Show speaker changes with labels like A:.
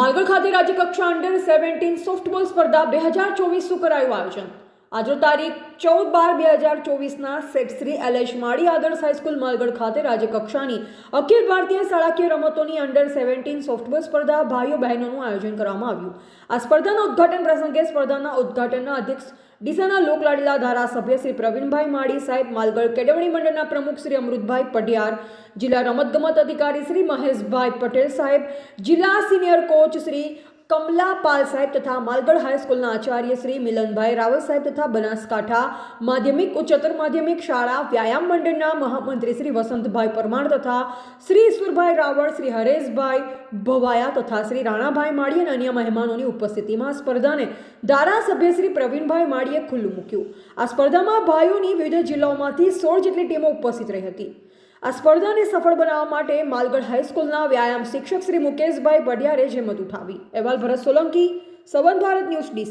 A: માલગઢ ખાતે રાજ્યકક્ષા under seventeen softball સ્પર્ધા બે હજાર ચોવીસનું કરાયું આયોજન. આજનો તારીખ ચૌદ બાર બે હજાર ચોવીસના સેક્સરી L H Mali Adarsh high school Malgadh ખાતે રાજ્યકક્ષાની અખિલ ભારતીય શાળાકીય રમતોની અંડર સેવન્ટીન સોફ્ટબોલ સ્પર્ધા ભાઈઓ બહેનોનું આયોજન કરવામાં આવ્યું. આ સ્પર્ધાના ઉદ્ઘાટન પ્રસંગે સ્પર્ધાના ઉદ્ઘાટનના અધ્યક્ષ ડીસાના લોકલાડીલા ધારાસભ્ય શ્રી પ્રવીણભાઈ માળી સાહેબ, માલગઢ કેળવણી મંડળના પ્રમુખ શ્રી અમૃતભાઈ પઢિયાર, જિલ્લા રમતગમત અધિકારી શ્રી મહેશભાઈ પટેલ સાહેબ, જિલ્લા સિનિયર કોચ શ્રી કમલા પાલ સાહેબ તથા માલગઢ હાઈસ્કૂલના આચાર્ય શ્રી મિલનભાઈ રાવલ સાહેબ તથા બનાસકાંઠા માધ્યમિક, ઉચ્ચતર માધ્યમિક શાળા વ્યાયામ મંડળના મહામંત્રી શ્રી વસંતભાઈ પરમાર તથા શ્રી ઈશ્વરભાઈ રાવળ, શ્રી હરેશભાઈ ભવાયા તથા શ્રી રાણાભાઈ માળી અને અન્ય મહેમાનોની ઉપસ્થિતિમાં સ્પર્ધાને ધારાસભ્ય શ્રી પ્રવીણભાઈ માળીએ ખુલ્લું મૂક્યું. આ સ્પર્ધામાં ભાઈઓની વિવિધ જિલ્લાઓમાંથી સોળ જેટલી ટીમો ઉપસ્થિત રહી હતી. આ સ્પર્ધાને સફળ બનાવવા માટે માલગઢ હાઈસ્કૂલના વ્યાયામ શિક્ષક શ્રી મુકેશભાઈ પડિયારે જેમત ઉઠાવી. અહેવાલ ભરત સોલંકી, સવન ભારત ન્યૂઝ ડી